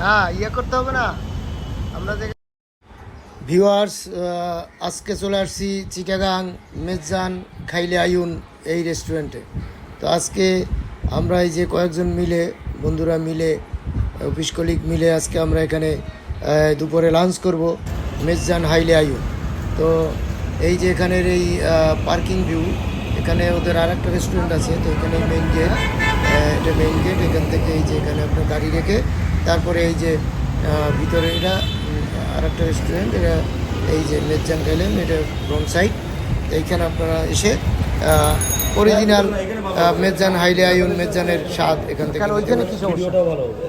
না ইয়ে করতে হবে না। আমরা ভিউয়ার্স আজকে চলে আসছি চিটাগাং মেজান খাইলে আয়ুন এই রেস্টুরেন্টে। তো আজকে আমরা এই যে কয়েকজন মিলে বন্ধুরা মিলে অফিস কলিগ মিলে আজকে আমরা এখানে দুপুরে লাঞ্চ করব মেজান হাইলে আয়ুন তো এই যে এখানের এই পার্কিং ভিউ এখানে ওদের আর একটা রেস্টুরেন্ট আছে তো এখানে মেইন গেট এটা মেন গেট এখান থেকে এই যে এখানে আপনার গাড়ি রেখে তারপরে এই যে ভিতরে এটা আর একটা রেস্টুরেন্ট এটা এই যে মেজান গেলেন এটা রং সাইড এইখানে আপনারা এসে অরিজিনাল মেজান হাইলে আয়ুন মেজানের স্বাদ এখান থেকে ওইখানে কি ভিডিওটাও ভালো হবে।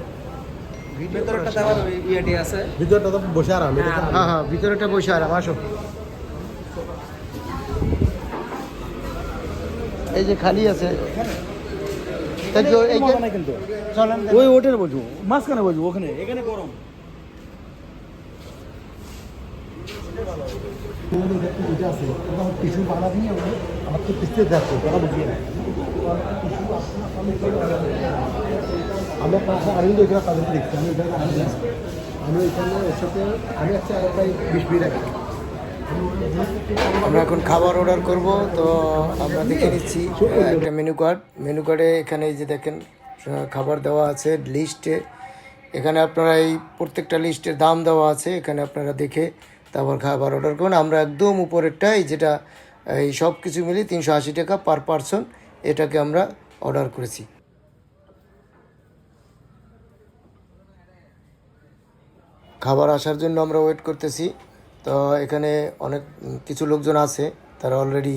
ভেতরটা তো বসে আরাম এটা তো- হ্যাঁ হ্যাঁ ভিতরেটা বসে আরাম আসো। এই যে খালি আছে তা কি ওই- এইখানে- মজা নাই কিন্তু ওই ওটার বসবো মাঝখানে বসবো ওখানে এখানে গরম টিস্যু বানা দিয়ে আমার তো পিছিয়ে যাচ্ছে কথা বুঝিয়ে না আমরা পাশে আমি এখানে তাদেরকে দেখছি আমি এখানে আমি এখানে ওর সাথে আমি আছি প্রায় বিশ মিনিট আগে আমরা এখন খাবার অর্ডার করব, তো আমরা দেখে নিচ্ছি একটা মেনু কার্ড মেনু কার্ডে এখানে এই যে দেখেন খাবার দেওয়া আছে লিস্টে এখানে আপনারা এই প্রত্যেকটা লিস্টের দাম দেওয়া আছে, এখানে আপনারা দেখে তারপর খাবার অর্ডার করুন। আমরা একদম উপরেরটাই যেটা, এই সব কিছু মিলিয়ে তিনশো আশি টাকা পার পারসন এটাকে আমরা অর্ডার করেছি। খাবার আসার জন্য আমরা ওয়েট করতেছি। তো এখানে অনেক কিছু লোকজন আছে, তারা অলরেডি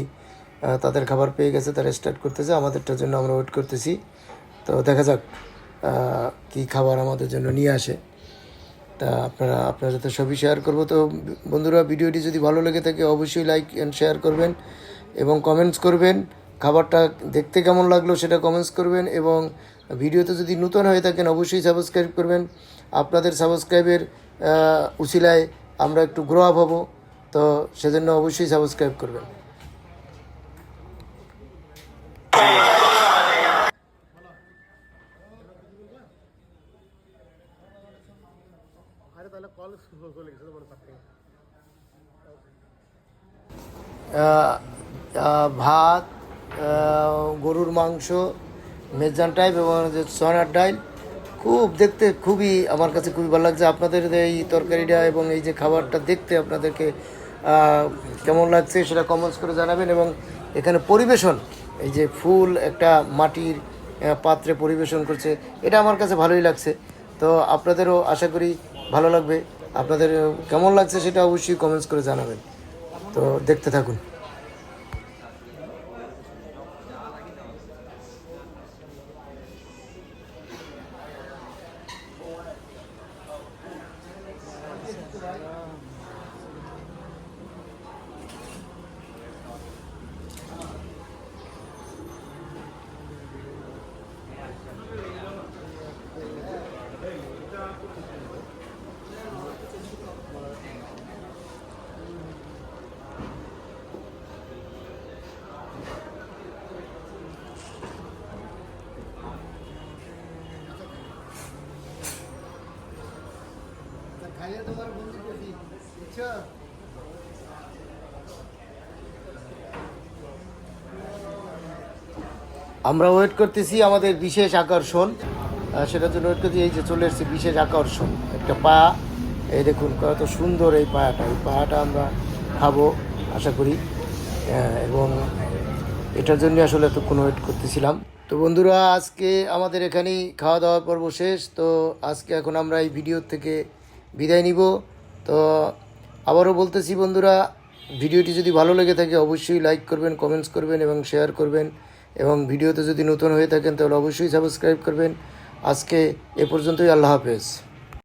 তাদের খাবার পেয়ে গেছে, তারা স্টার্ট করতেছে, আমাদেরটার জন্য আমরা ওয়েট করতেছি। তো দেখা যাক কি খাবার আমাদের জন্য নিয়ে আসে। তা আপনারা, আপনার সাথে সবই শেয়ার করব। তো বন্ধুরা, ভিডিওটি যদি ভালো লেগে থাকে, অবশ্যই লাইক অ্যান্ড শেয়ার করবেন এবং কমেন্টস করবেন। খাবারটা দেখতে কেমন লাগল সেটা কমেন্টস করবেন এবং ভিডিওতে যদি নতুন হয়ে থাকেন, অবশ্যই সাবস্ক্রাইব করবেন। আপনাদের সাবস্ক্রাইবের উচিলায় আমরা একটু গ্রো আপ হব, তো সেজন্য অবশ্যই সাবস্ক্রাইব করবেন। ভাত গরুর মাংস, মেজান টাইপ এবং সোনার ডাইল। খুব দেখতে খুবই, আমার কাছে খুবই ভালো লাগছে। আপনাদের এই তরকারিটা এবং এই যে খাবারটা দেখতে আপনাদেরকে কেমন লাগছে সেটা কমেন্টস করে জানাবেন এবং এখানে পরিবেশন, এই যে ফুল একটা মাটির পাত্রে পরিবেশন করছে, এটা আমার কাছে ভালোই লাগছে। তো আপনাদেরও আশা করি ভালো লাগবে। আপনাদের কেমন লাগছে সেটা অবশ্যই কমেন্টস করে জানাবেন। তো দেখতে থাকুন। আমরা ওয়েট করতেছি আমাদের বিশেষ আকর্ষণ। সেটার জন্য ওয়েট করছি এই যে চলে এসেছে বিশেষ আকর্ষণ। একটা পা, এই দেখুন কত সুন্দর এই পায়াটা এই পায়াটা আমরা খাব, আশা করি। এবং এটার জন্য আসলে এতক্ষণ ওয়েট করতেছিলাম। তো বন্ধুরা, আজকে আমাদের এখানেই খাওয়া দাওয়ার পর্ব শেষ। তো আজকে এখন আমরা এই ভিডিও থেকে বিদায় নিব। তো আবারও বলতেছি বন্ধুরা, ভিডিওটি যদি ভালো লেগে থাকে অবশ্যই লাইক করবেন কমেন্টস করবেন এবং শেয়ার করবেন। এবং ভিডিওতে যদি নতুন হয়ে থাকেন তাহলে অবশ্যই সাবস্ক্রাইব করবেন। আজকে এ পর্যন্তই, আল্লাহ হাফেজ।